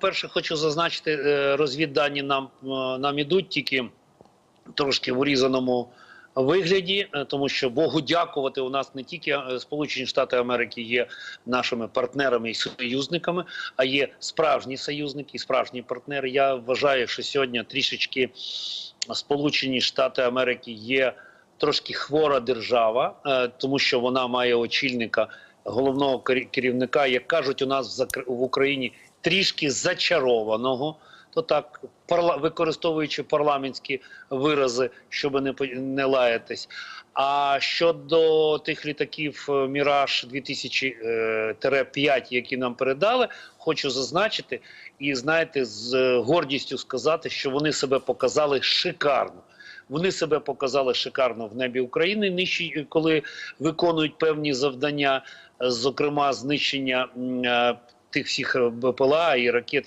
перше, хочу зазначити, е, розвіддані нам, е, нам ідуть тільки трошки в урізаному вигляді, е, тому що Богу дякувати, у нас не тільки Сполучені Штати Америки є нашими партнерами і союзниками, а є справжні союзники, справжні партнери. Я вважаю, що сьогодні трішечки Сполучені Штати Америки є трошки хвора держава, тому що вона має очільника головного кері- керівника, як кажуть, у нас в Україні трішки зачарованого. То так, використовуючи парламентські вирази, щоб не, не лаятись. А щодо тих літаків е, Міраж 2000-5, які нам передали, хочу зазначити і знаєте, з е, гордістю сказати, що вони себе показали шикарно. Вони себе показали шикарно в небі України, нищі, коли виконують певні завдання, е, зокрема знищення е, тих всіх е, БПЛА і ракет.